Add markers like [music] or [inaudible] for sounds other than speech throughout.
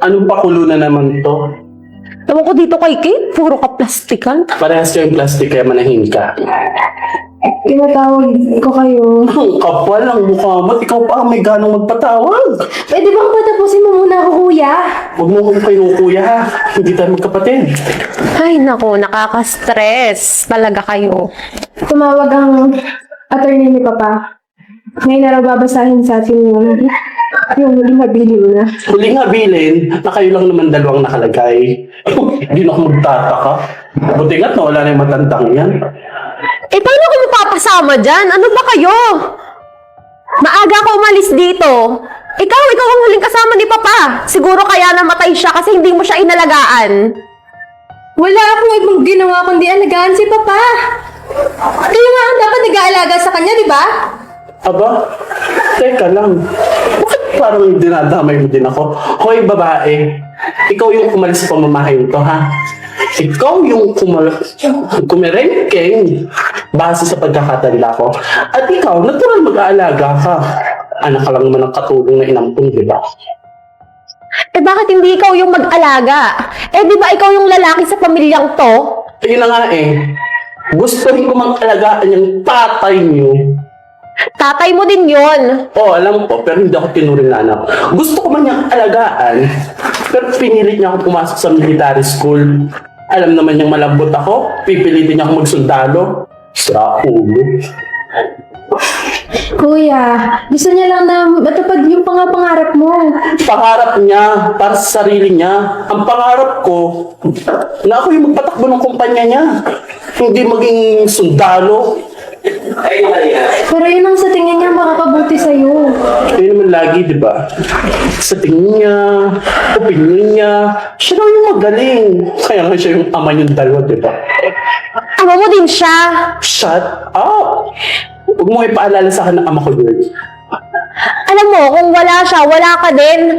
Anong pakulo na naman to? Ewan ko dito kay Kate, puro ka plastikan. Parehas kayong plastic kaya manahin ka. Tinatawag ko kayo. Ang kapal ang mukha mo. Ikaw pa ang may ganong magpatawag. Pwede bang patapusin mo muna ako, kuya? Huwag mo kong kinukuya ha. Hindi tayo magkapatid. Ay, nako, nakaka-stress talaga kayo. Tumawag ang attorney ni Papa. Ngayon na raw babasahin sa atin yung, yung huling mabili mo na. Huling habilin na kayo lang naman dalawang nakalagay. Hindi na ako magtataka. Buti nga't nawala na yung matandang yan. Eh, paano ko mapapasama dyan? Ano ba kayo? Maaga ako umalis dito. Ikaw, ikaw ang huling kasama ni Papa. Siguro kaya namatay siya kasi hindi mo siya inalagaan. Wala akong ibang ginawa kundi alagaan si Papa. Kayo nga ang dapat nag-aalaga sa kanya, di ba? Aba, teka lang. Bakit parang dinadamay mo din ako? Hoy, babae. Ikaw yung umalis sa pamamahay to, ha? Ikaw yung kumal kumerengkeng base sa pagkakatanda ko. At ikaw, natural mag-aalaga ka. Anak ka lang naman ng katulong na inampun, di ba? Eh, bakit hindi ikaw yung mag-alaga? Eh, di ba ikaw yung lalaki sa pamilyang to? Ayun na nga eh. Gusto rin ko mag-alagaan yung tatay niyo. Tatay mo din yon. Oo, alam ko, pero hindi ako tinuring na anak. Gusto ko man niyang alagaan, pero pinilit niya ako pumasok sa military school. Alam naman niyang malambot ako, pipilitin niya ako magsundalo. Sa ulo. Kuya, gusto niya lang na matupad yung pangapangarap mo. Pangarap niya, para sa sarili niya. Ang pangarap ko, na ako yung magpatakbo ng kumpanya niya. Hindi maging sundalo. Pero yun ang sa tingin niya makakabuti sa'yo. Kaya naman lagi, di ba? Sa tingin niya, opinion niya, siya lang yung magaling. Kaya nga siya yung ama niyong dalawa, di ba? Ama mo din siya. Shut up! Huwag mo ipaalala sa akin ng ama ko, girl. Alam mo, kung wala siya, wala ka din.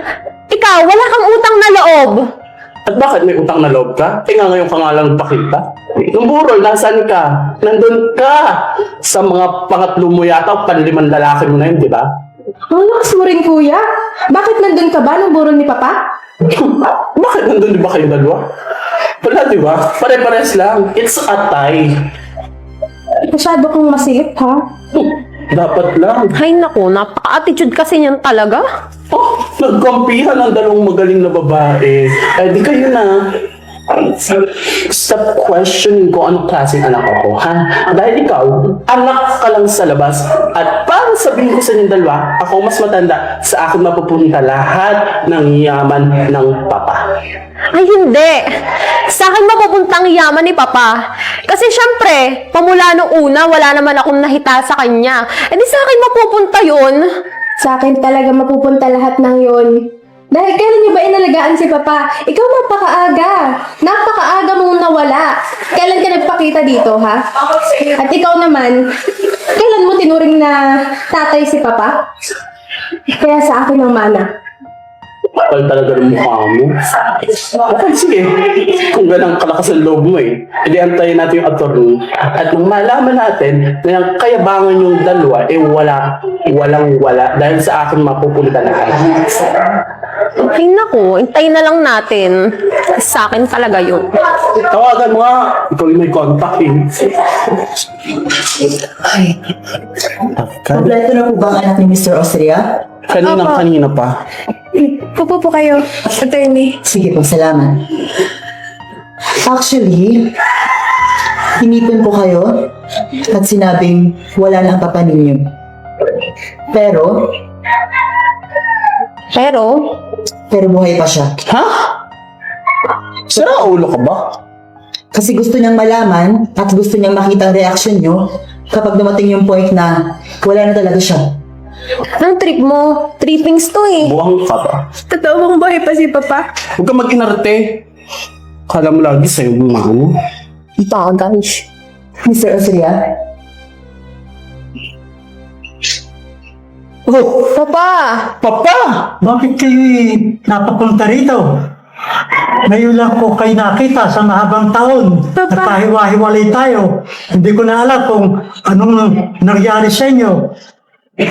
Ikaw, wala kang utang na loob. At bakit may utang na loob ka? Eh nga ngayon ka nga lang pakita. Nung burol, nasaan ka? Nandun ka! Sa mga pangatlo mo yata, panlimang lalaki mo na yun, di ba? Ang lakas mo rin, kuya. Bakit nandun ka ba nung burol ni Papa? [laughs] bakit nandun di ba kayo dalawa? Wala, di ba? Pare-pares lang. It's a tie. Masyado kang masikip, ha? [laughs] Dapat lang. Ay naku, napaka-attitude kasi niyan talaga. Oh, nagkampihan ang dalawang magaling na babae. Eh, di kayo na. Stop questioning ko anong klaseng anak ako, ha? Dahil ikaw, anak ka lang sa labas. At para sabihin ko sa inyong dalawa, ako mas matanda, sa akin mapupunta lahat ng yaman ng papa. Ay hindi. Sa akin mapupuntang yaman ni Papa. Kasi syempre, pamula nung una, wala naman akong nahita sa kanya. E di sa akin mapupunta yun. Sa akin talaga mapupunta lahat ng yon. Dahil kailan niyo ba inalagaan si Papa? Ikaw napakaaga. Napakaaga mong nawala. Kailan ka nagpakita dito, ha? At ikaw naman, kailan mo tinuring na tatay si Papa? Kaya sa akin ang mana. Kapal talaga ng mukha mo. Okay, sige. Kung ganang kalakas ang loob mo eh. Hindi antayin natin yung attorney. At nang malaman natin na yung kayabangan yung dalawa, eh wala, walang wala. Dahil sa akin mapupunta lahat. Ay naku, intayin na lang natin. Sa akin talaga yun. Tawagan mo nga. Ikaw yung may contact eh. Ay, kompleto na po ba ang anak ni Mr. Austria? Kanina, Opo. kanina pa. Pupo po kayo, attorney. Sige po, salamat. Actually, hinipon ko kayo at sinabing wala na ang papa ninyo. Pero, Pero, pero buhay pa siya. Ha? Sira ulo ka ba? Kasi gusto niyang malaman at gusto niyang makita ang reaksyon niyo kapag dumating yung point na wala na talaga siya. anong trip mo? Trippings to eh. Buwang ka ba? Totoo bang buhay pa si Papa? Huwag ka mag-inarte. Kala mo lagi sa'yo yung mga mo. Bagay. Mr. Austria, Oh, Papa! papa! Bakit kayo napapunta rito? Ngayon lang ko kayo nakita sa mahabang taon. Papa. Nagkahiwa-hiwalay tayo. Hindi ko na alam kung anong nangyari sa inyo.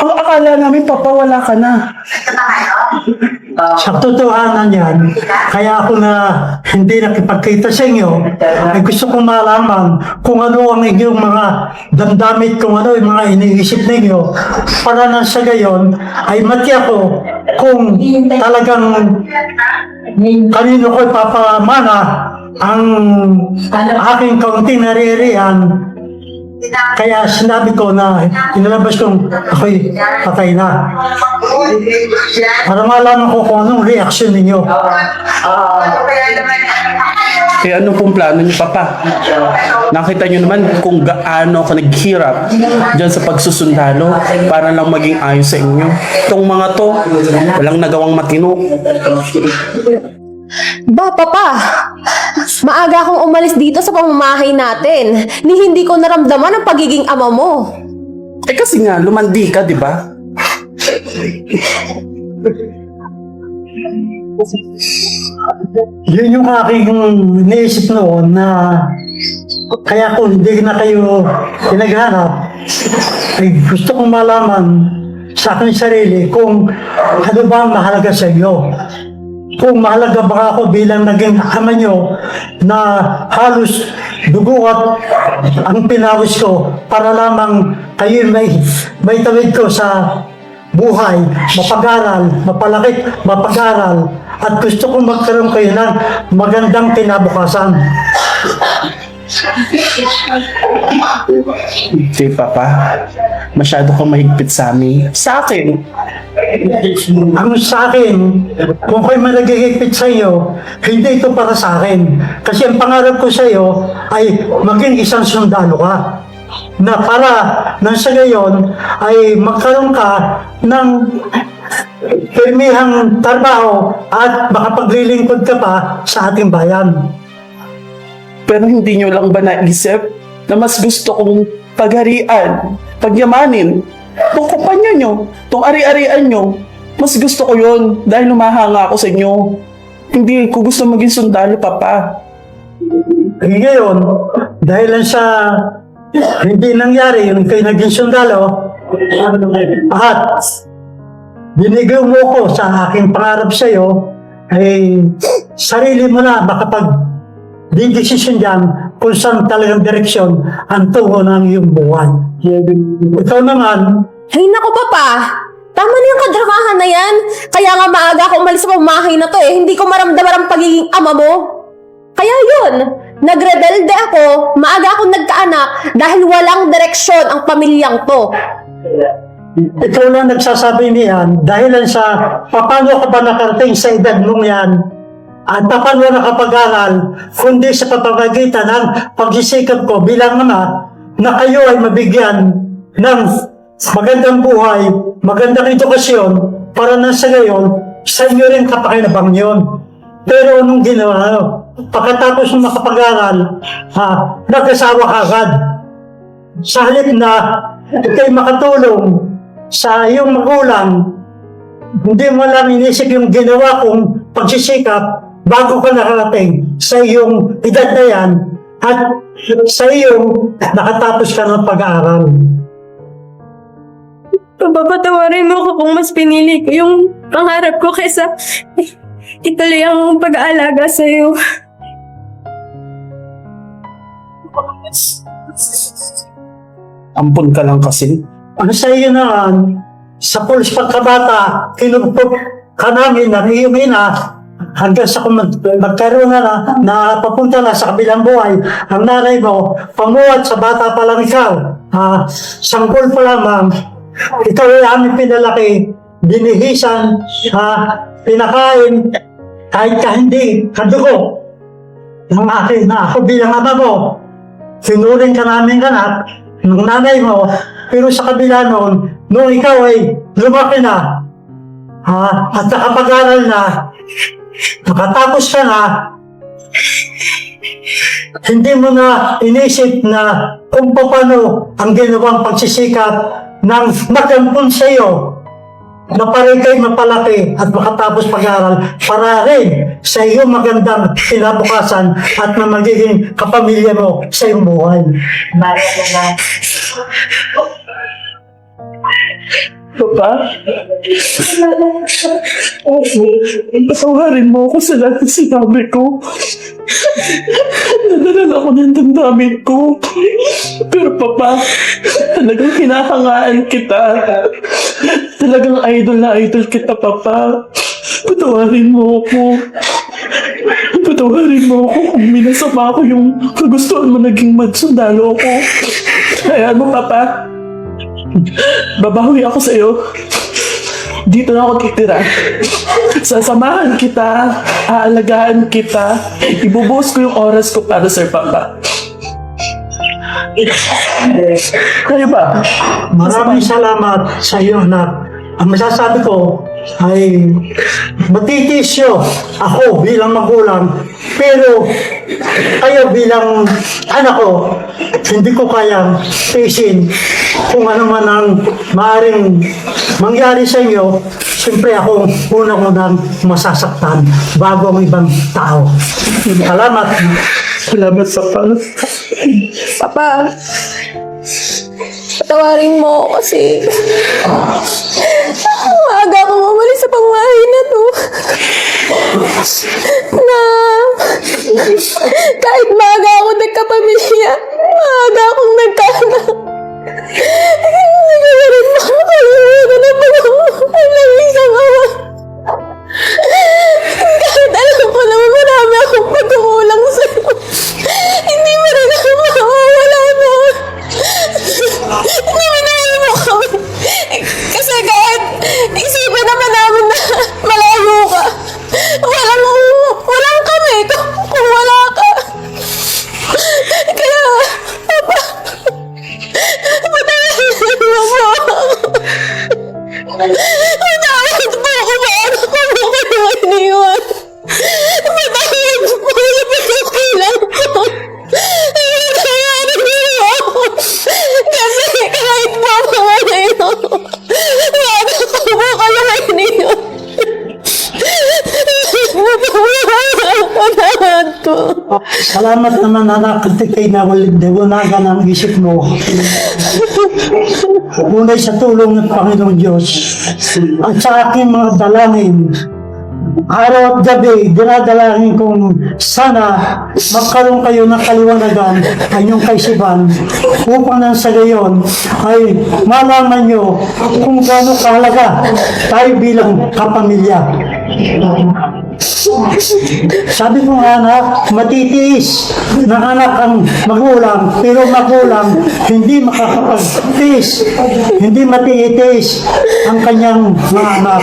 Oh, akala namin papa wala ka na. Sa totohanan yan, kaya ako na hindi nakipagkita sa inyo, ay gusto kong malaman kung ano ang inyong mga damdamit, kung ano yung mga iniisip ninyo, para nang sa gayon ay mati ako kung talagang kanino ko ipapamana ang aking kaunting naririyan kaya sinabi ko na inalabas kong ako'y patay na. Para malaman ko kung anong reaksyon ninyo. Eh ano pong plano niyo, Papa? Nakita niyo naman kung gaano ako naghirap dyan sa pagsusundalo para lang maging ayos sa inyo. Itong mga to, walang nagawang matino. Ba, papa, maaga akong umalis dito sa pamamahay natin. Ni hindi ko naramdaman ang pagiging ama mo. Eh kasi nga, lumandi ka, di ba? Yun yung aking iniisip noon na kaya kung hindi na kayo pinaghanap, ay gusto kong malaman sa aking sarili kung ano ba ang mahalaga sa iyo. Kung mahalaga ba ako bilang naging ama nyo na halos dugo at ang pinawis ko para lamang kayo may, may tawid ko sa buhay, mapag-aral, mapalaki, mapag-aral, at gusto kong magkaroon kayo ng magandang kinabukasan. Hindi, Papa. Masyado kang mahigpit sa amin. Sa akin. Ang sa akin, kung kayo man nagigipit sa iyo, hindi ito para sa akin. Kasi ang pangarap ko sa iyo ay maging isang sundalo ka. Na para nang sa gayon ay magkaroon ka ng pirmihang trabaho at makapaglilingkod ka pa sa ating bayan. Pero hindi nyo lang ba naisip na mas gusto kong pagharian, pagyamanin, tong kumpanya nyo, tong ari-arian nyo. Mas gusto ko yun dahil lumahanga ako sa inyo. Hindi ko gusto maging sundalo, Papa. Eh ngayon, dahil lang sa hindi nangyari yung kayo naging sundalo, at binigay mo ko sa aking pangarap sa iyo, ay sarili mo na makapag di desisyon dyan kung saan talagang direksyon ang tungo ng iyong buhay. Ikaw naman, Ay, naku, papa. Tama na yung kadramahan na yan. Kaya nga maaga ako umalis sa pamamahay na to eh. Hindi ko maramdaman ang pagiging ama mo. Kaya yun, nagrebelde ako, maaga akong nagkaanak dahil walang direksyon ang pamilyang to. ikaw lang nagsasabi niyan dahil lang sa paano ka ba nakarating sa edad mong yan at paano nakapag-aral kundi sa pamamagitan ng pagsisikap ko bilang ama na kayo ay mabigyan ng magandang buhay, magandang edukasyon para na sa gayon sa inyo rin kapakinabang yun. Pero anong ginawa? Pagkatapos ng makapag-aral, ha, nag-asawa ka agad. Sa halip na ikay makatulong sa iyong magulang, hindi mo lang inisip yung ginawa kong pagsisikap bago ka nakarating sa iyong edad na yan at sa iyong nakatapos ka ng pag-aaral. Papatawarin mo ko kung mas pinili ko yung pangarap ko kaysa ituloy ang pag-aalaga sa'yo. Ampun ka lang kasi. Ano sa iyo naman, sa pulis pagkabata, kinugpog ka namin ng iyong ina hanggang sa kung mag- magkaroon na na, na papunta na sa kabilang buhay, ang nanay mo, pamuhat sa bata pa lang ikaw, ha, sanggol pa lamang, ikaw ay aming pinalaki, binihisan, ha, pinakain, kahit ka hindi, kadugo, ng akin na ako bilang ama mo, sinuring ka namin anak, ng nanay mo, pero sa kabila noon, nung ikaw ay lumaki na, ha, at nakapag-aral na, nakatapos ka na, hindi mo na inisip na kung paano ang ginawang pagsisikap ng magampon sa iyo na para kay mapalaki at makatapos pag-aral para rin sa iyong magandang kinabukasan at na magiging kapamilya mo sa iyong buhay. Papa? Patawarin mo ako sa lahat ng sinabi ko. Nadalala ako ng damdamin ko. Pero Papa, talagang hinahangaan kita. Talagang idol na idol kita, Papa. Patawarin mo ako. Patawarin mo ako kung minasama ko yung kagustuhan mo naging magsundalo ako. Hayaan mo, Papa. [laughs] Babawi ako sa'yo. Dito na ako titira. Sasamahan kita, aalagaan kita, ibubuhos ko yung oras ko para sa Papa. Kayo ba? Maraming salamat sa iyo, anak. Ang masasabi ko ay matitisyo ako bilang magulang pero kayo bilang anak ko hindi ko kayang tiisin kung ano man ang maaaring mangyari sa inyo siyempre ako unang-unang masasaktan bago ang ibang tao. Salamat. Salamat sa Papa. Papa, patawarin mo ako kasi maaga akong umalis sa pangbahay na to. Na kahit maaga ako nagkapamilya, maaga akong nagkaanak. Hindi ko rin makakalimutan ang mga ang naging Salamat naman anak kasi kay nawaliwanagan ang isip mo. Unay sa tulong ng Panginoong Diyos at sa aking mga dalangin. Araw at gabi, dinadalangin kong sana magkaroon kayo ng kaliwanagan ang inyong kaisipan upang nang sa gayon ay malaman nyo kung gaano kahalaga tayo bilang kapamilya. Sabi ko nga anak, matitiis ng anak ang magulang, pero magulang hindi makakapagtiis, hindi matitiis ang kanyang mga anak.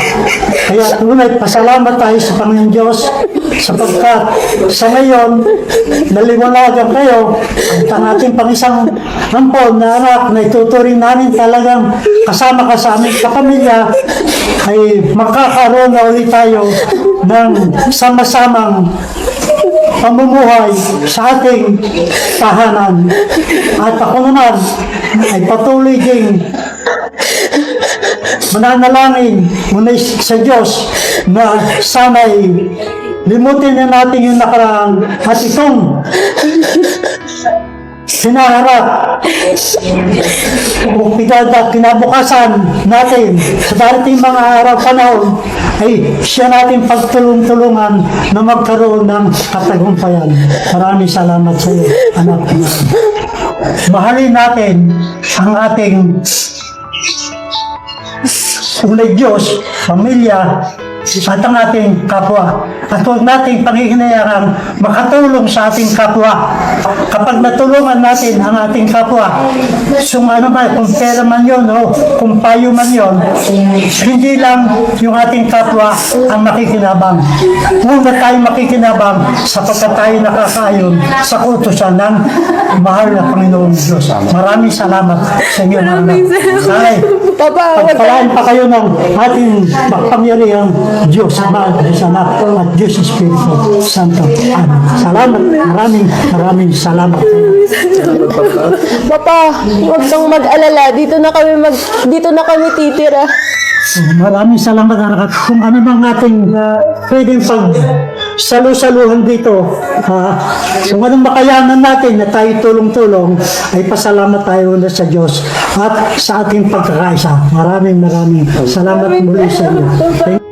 Kaya tunay, pasalamat tayo sa Panginoon Diyos sapagkat sa ngayon, naliwanagan kayo at ang ating pangisang ampon na anak na ituturing namin talagang kasama ka sa aming kapamilya ay makakaroon na ulit tayo ng sama-samang pamumuhay sa ating tahanan. At ako naman ay patuloy ding mananalangin muna sa Diyos na sana'y limutin na natin yung nakaraan at itong hinaharap o pinada, kinabukasan natin sa darating mga araw panahon ay siya natin pagtulong-tulungan na magkaroon ng katagumpayan. Maraming salamat sa iyo, anak. Mahalin natin ang ating unay Diyos, pamilya, at ang ating kapwa. At huwag nating panghihinayang makatulong sa ating kapwa. Kapag natulungan natin ang ating kapwa, kung ano man, kung pera man yun o kung payo man yun, hindi lang yung ating kapwa ang makikinabang. Una tayo makikinabang sapagkat tayo nakakayon sa kutusan ng mahal na Panginoon Diyos. Maraming salamat sa inyo anak. Ay, Papa, Pagpalaan pa kayo ng ating makapangyarihang Diyos, Ama, Diyos Anak, at Diyos Espiritu Santo. Amen. Salamat. Maraming, maraming salamat. Papa, wag kang mag-alala. Dito na kami mag dito na kami titira. Maraming salamat anak at kung ano mang ating uh, pwedeng pag salu-saluhan dito. Ha? Kung anong makayanan natin na tayo tulong-tulong, ay pasalamat tayo na sa Diyos at sa ating pagkakaisa. Maraming maraming salamat muli sa inyo. Thank